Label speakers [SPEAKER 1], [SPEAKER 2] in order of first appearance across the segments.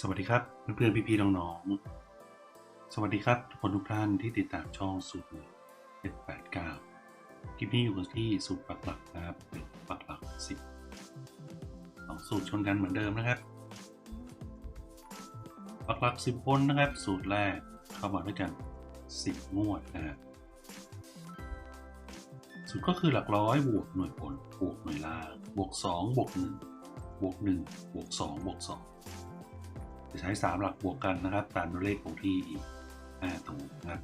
[SPEAKER 1] สวัสดีครับเพื่อนๆพี่ๆน้องๆสวัสดีครับทุกคนทุกท่านที่ติดตามช่องสูตรเจ็ดแปดเก้าคลิปนี้อยู่กันที่สูตรปักหลักนะครับเป็นปักหลักสิบสองสูตรชนกันเหมือนเดิมนะครับปักหลักสิบคนนะครับ สูตรแรกเข้ามาด้วยกันสิบงวดนะครับสูตรก็คือหลักร้อยบวกหน่วยผลบวกหน่วยล่างบวกสองบวกหนึ่งบวกหนึ่งบวกสองบวกสอง จะใช้ 3 หลักบวกกันนะครับตามตัวเลขของที่อีก5ตัวนะครับ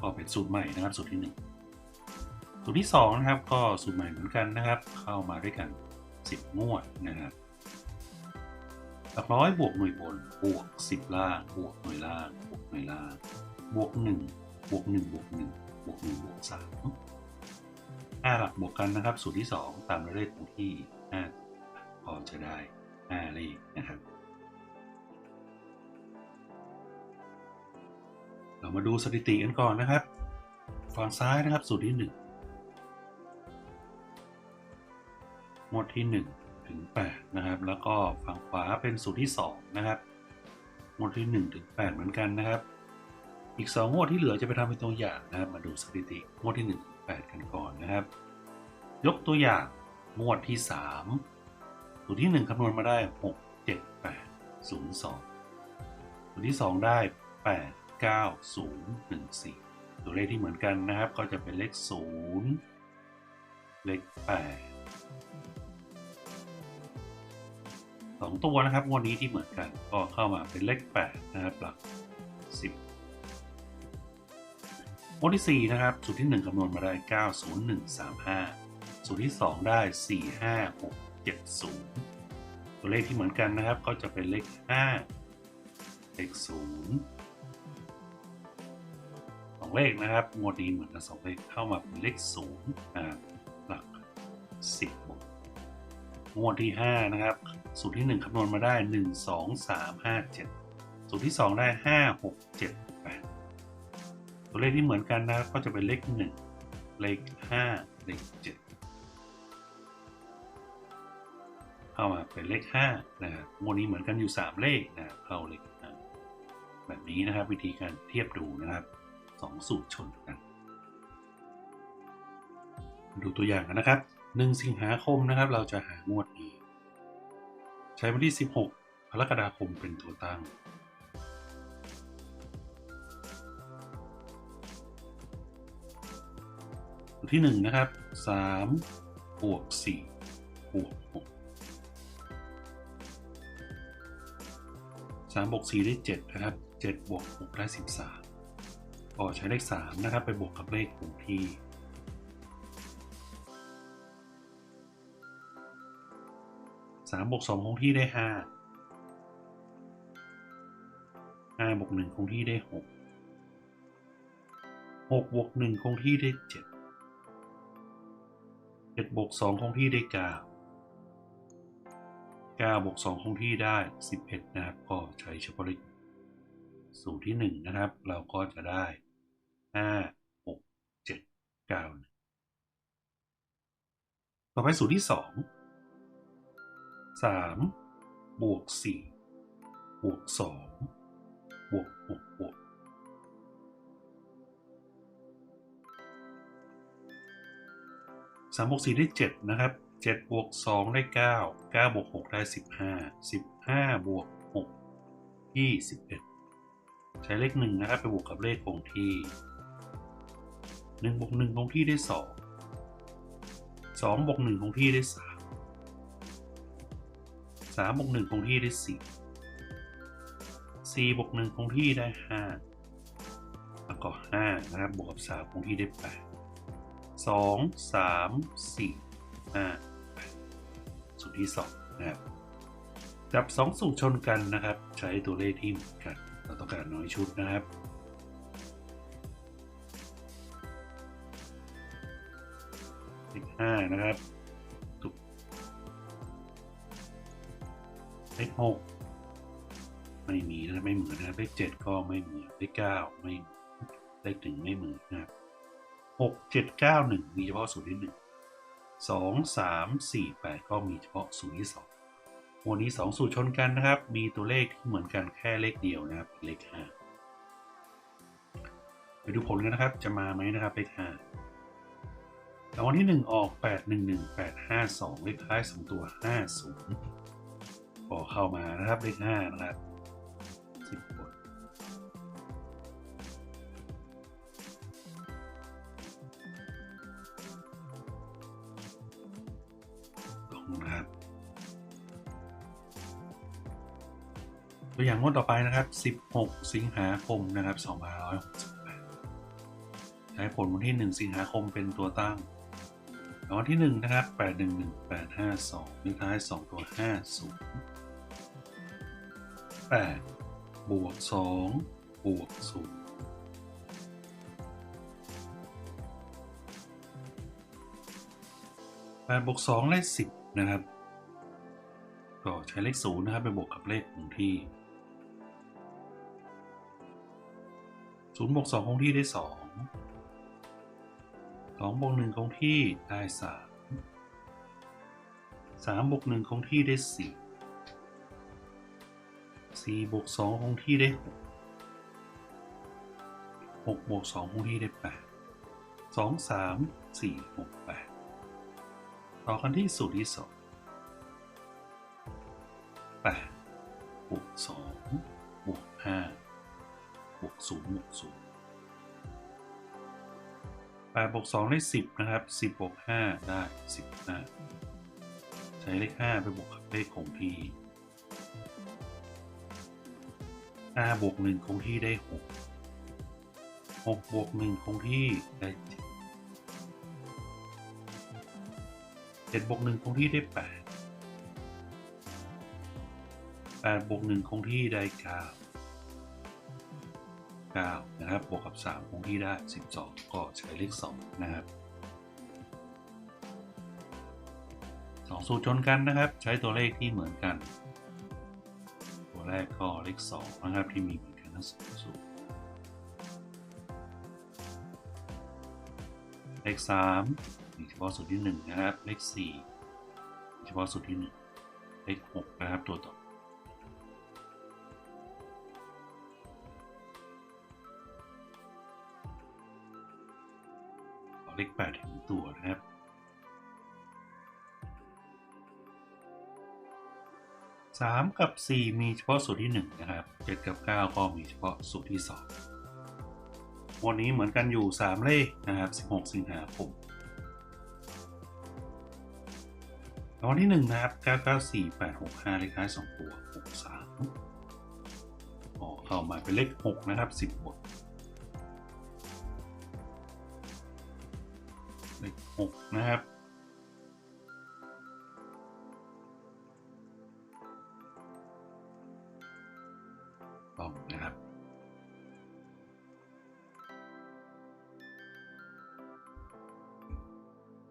[SPEAKER 1] ก็เป็นสูตรใหม่นะครับสูตรที่ 1 สูตรที่ 2 นะครับ ก็สูตรใหม่เหมือนกันนะครับ เข้ามาด้วยกัน 10งวดนะครับหลักร้อยบวกหน่วยบนบวก 10 ล่างบวกหน่วยล่างบวกหน่วยล่างบวก1บวก1บวก1บวก1บวก3 5หลักบวกกันนะครับ สูตรที่ 2 ตามตัวเลขของที่5ก็จะได้5เลขนะครับ เรามาดูสถิติกันก่อนนะครับ ฝั่งซ้ายนะครับสูตรที่ 1 หมวดที่ 1 ถึง 8 นะครับ แล้วก็ฝั่งขวาเป็นสูตรที่ 2 นะครับหมวดที่ 1 ถึง 8 เหมือนกันนะครับ อีก 2 งวดที่เหลือจะไปทำเป็นตัวอย่างนะครับ มาดูสถิติงวดที่1ถึง8กันก่อนนะครับ ยกตัวอย่างงวดที่ 3 สูตรที่ 1คำนวณมาได้ 6 7 8 0 2 สูตรที่ 2 ได้ 8 9 0 1 4 ตัวเลขที่เหมือนกันนะครับ ก็จะเป็นเลข 0 เลข8สองตัวนะครับวดนี้ที่เหมือนกันก็เข้ามาเป็นเลข 8 นะครับหลัก 10งวดที่ 4 นะครับ สูตรที่ 1 คำนวณมาได้ 9 0 1 3 5 สูตรที่ 2 ได้ 4 5 6 7 0 ตัวเลขที่เหมือนกันนะครับ ก็จะเป็นเลข 5 เลข 0 สองเลขนะครับงวดนี้เหมือนกันสองเลขเข้ามาเป็นเลขศูนย์นะหลักสิบงวดที่ห้านะครับ สูตรที่หนึ่งคำนวณมาได้หนึ่งสองสามห้าเจ็ดสูตรที่สองได้ห้าหกเจ็ดแปดตัวเลขที่เหมือนกันนะครับก็จะเป็นเลขหนึ่งเลขห้าเลขเจ็ดเข้ามาเป็นเลขห้านะครับงวดนี้เหมือนกันอยู่สามเลขนะเข้าเลขแบบนี้นะครับวิธีการเทียบดูนะครับ สองสูตรชนกัน ดูตัวอย่างกันนะครับหนึ่งสิงหาคมนะครับเราจะหางวดนี้ ใช้วันที่ 16กรกฎาคมเป็นตัวตั้ง ตัวที่ 1 นะครับ3บวก4บวก6 3บวก4ได้ 7 นะครับ 7 บวก 6 ได้ 13 ก็ใช้เลข3นะครับไปบวกกับเลขคงที่ 3 บวก 2 คงที่ได้ 5 5 บวก 1 คงที่ได้ 6 6 บวก 1 คงที่ได้ 7 7 บวก 2 คงที่ได้ 9 9 บวก 2 คงที่ได้ 11 นะครับ ก็ใช้เฉพาะเลขสูตรที่ 1 นะครับ เราก็จะได้ ห้าหกเจ็ดเก้าต่อไปสูตรที่สองสามบวกสี่บวกสองบวกหกบวกสามบวกสี่ได้เจ็ดนะครับเจ็ดบวกสองได้เก้าเก้าบวกหกได้สิบห้าสิบห้าบวกหกยี่สิบเอ็ดใช้เลขหนึ่งนะครับไปบวกกับเลขคงที่ หนึ่งบวกหนึ่งคงที่ได้สองสองบวกหนึ่งคงที่ได้สามสามบวกหนึ่งคงที่ได้สี่สี่บวกหนึ่งคงที่ได้ห้าแล้วก็ห้านะครับบวกกับสามคงที่ได้แปดสองสามสี่ห้าสูตรที่สองนะครับ จับสองสูตรชนกันนะครับ ใช้ตัวเลขที่เหมือนกัน เราต้องการน้อยชุดนะครับ ห้านะครับถูก เลขหกไม่มีนะครับไม่เหมือนนะครับเลขเจ็ดก็ไม่เหมือนเลขเก้าไม่เลขหนึ่งไม่เหมือนนะครับหกเจ็ดเก้าหนึ่งมีเฉพาะสูตรที่หนึ่งสองสามสี่แปดก็มีเฉพาะสูตรที่สองวันนี้สองสูตรชนกันนะครับ มีตัวเลขที่เหมือนกันแค่เลขเดียวนะครับเลขห้าไปดูผลกันนะครับ จะมาไหมนะครับเลขห้า รางวัลที่หนึ่งออกแปดหนึ่งหนึ่งแปดห้าสองเลขท้ายสองตัวห้าศูนย์ก็เข้ามานะครับเลขห้านะครับสิบทตรงนะครับ ตัวอย่างงวดต่อไปนะครับ 16 สิงหาคมนะครับ2568ใช้ผลวันที่ 1 สิงหาคมเป็นตัวตั้ง รางวัลที่1นะครับ811 852เลขท้าย 2 ตัว 50 8 บวก 2 บวก0 8บวก2ได้10นะครับ ก็ใช้เลขศูนย์นะครับไปบวกกับเลขคงที่ศูนย์บวกสองคงที่ได้สอง สองบวกหนึ่งคงที่ได้สามสามบวกหนึ่งคงที่ได้สี่สี่บวกสองคงที่ได้หกหกบวกสองคงที่ได้แปดสองสามสี่หกแปดต่อกันที่สูตรที่สองแปดบวกสองบวกห้าบวกศูนย์บวกศู นย์แปดบวกสองได้สิบนะครับสิบบวกห้าได้สิบห้าใช้เลขห้าไปบวกกับเลขคงที่ห้าบวกหนึ่งคงที่ได้หกหกบวกหนึ่งคงที่ได้เจ็ดเจ็ดบวกหนึ่งคงที่ได้แปดแปดบวกหนึ่งคงที่ได้เก้าเก้านะครับ บวกกับสามคงที่ได้สิบสองก็ใช้เลขสองนะครับสองสูตรชนกันนะครับ ใช้ตัวเลขที่เหมือนกัน ตัวแรกก็เลขสองนะครับ ที่มีเหมือนกันทั้งสองสูตรเลขสามมีเฉพาะสูตรที่หนึ่งนะครับ เลขสี่มีเฉพาะสูตรที่หนึ่งเลขหกนะครับ ตัวต่อ เลขแปดถึงตัวนะครับสามกับสี่มีเฉพาะสูตรที่หนึ่งนะครับเจ็ดกับเก้าก็มีเฉพาะสูตรที่สองวันนี้เหมือนกันอยู่สามเลขนะครับสิบหกสิงหาคมรางวัลที่หนึ่งนะครับเก้าเก้าสี่แปดหกห้าเลขท้ายสองตัวหกสามอ๋อเข้ามาเป็นเลขหกนะครับสิบบท เลขหกนะครับต้องนะครับ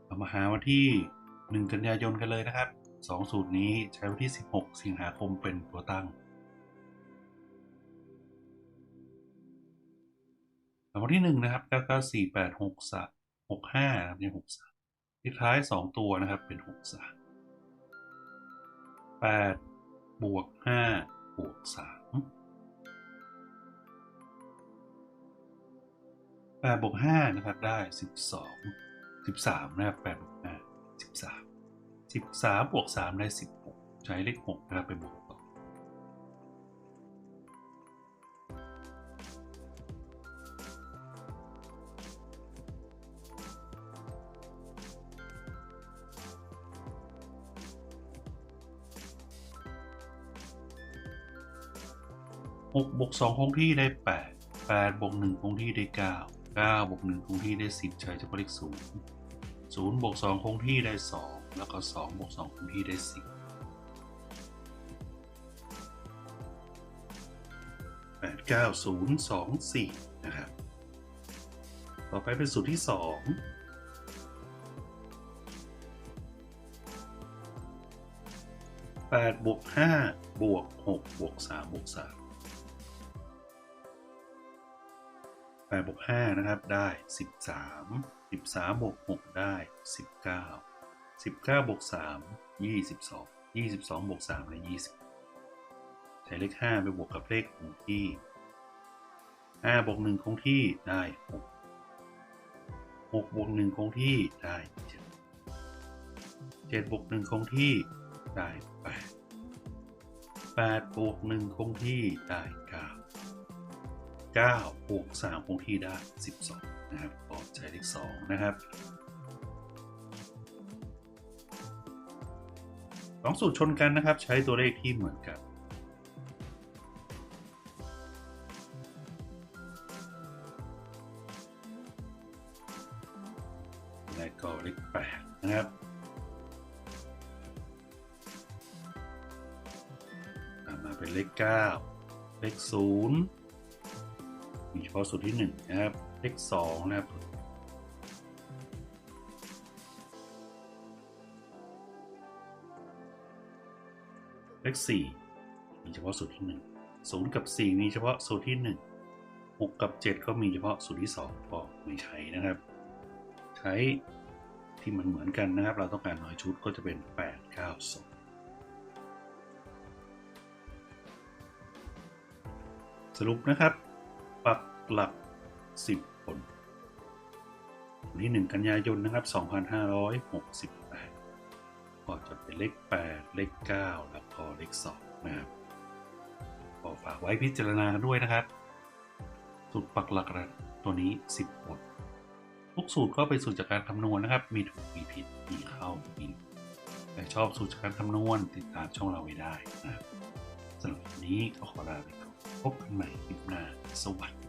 [SPEAKER 1] เรามาหาวันที่ 1 กันยายนกันเลยนะครับสองสูตรนี้ใช้วันที่ 16 สิงหาคมเป็นตัวตั้งวัลที่1นะครับ 994 8 6 3 65นะครับเนี่ย63ที่ท้าย2ตัวนะครับเป็น63 8บวก5บวก3 8บวก5นะครับได้12 13นะครับ8บวก5สิบสามสิบสามบวกสามได้สิบหกใช้เลขหกนะครับไปบวก ต่อหกบวกสองคงที่ได้แปดแปดบวกหนึ่งคงที่ได้เก้าเก้าบวกหนึ่งคงที่ได้สิบใช้เฉพาะเลขศูนย์ศูนย์บวกสองคงที่ได้สองแล้วก็สองบวกสองคงที่ได้สิบแปดเก้าศูนย์สองสี่นะครับ ต่อไปเป็นสูตรที่สองแปดบวกห้าบวกหกบวกสามบวกสาม แปดบวกห้านะครับได้สิบสามสิบสามบวกหกได้สิบเก้าสิบเก้าบวกสามยี่สิบสองยี่สิบสองบวกสามได้ยี่สิบใช้เลขห้าไปบวกกับเลขคงที่ห้าบวกหนึ่งคงที่ได้หกหกบวกหนึ่งคงที่ได้เจ็ดเจ็ดบวกหนึ่งคงที่ได้แปดแปดบวกหนึ่งคงที่ได้เก้า 9บวก3คงที่ได้ 12 นะครับก็ใช้เลข2นะครับสองสูตรชนกันนะครับ ใช้ตัวเลขที่เหมือนกันและก็เลข8นะครับตามมาเป็นเลข 9 เลข 0 เฉพาะสูตรที่1นะครับเลข2นะครับเลข4มีเฉพาะสูตรที่1 0 กับ 4 มีเฉพาะสูตรที่ 1 6 กับ 7 ก็มีเฉพาะสูตรที่2ก็ไม่ใช้นะครับ ใช้ที่มันเหมือนกันนะครับ เราต้องการน้อยชุดก็จะเป็น 8 9 2สรุปนะครับ หลัก 10 คนวันที่ 1 กันยายนนะครับ 2568 ก็จะเป็นเลข 8 เลข 9 แล้วก็เลข 2 นะครับก็ฝากไว้พิจารณาด้วยนะครับ สูตรปักหลักตัวนี้ 10คนทุกสูตรก็เป็นสูตรจากการคำนวณนะครับ มีถูกมีผิดมีเข้ามีแต่ชอบสูตรจากการคำนวณติดตามช่องเราไว้ได้นะครับสำหรับวันนี้ก็ขอลาไปก่อนพบกันใหม่คลิปหน้าสวัสดี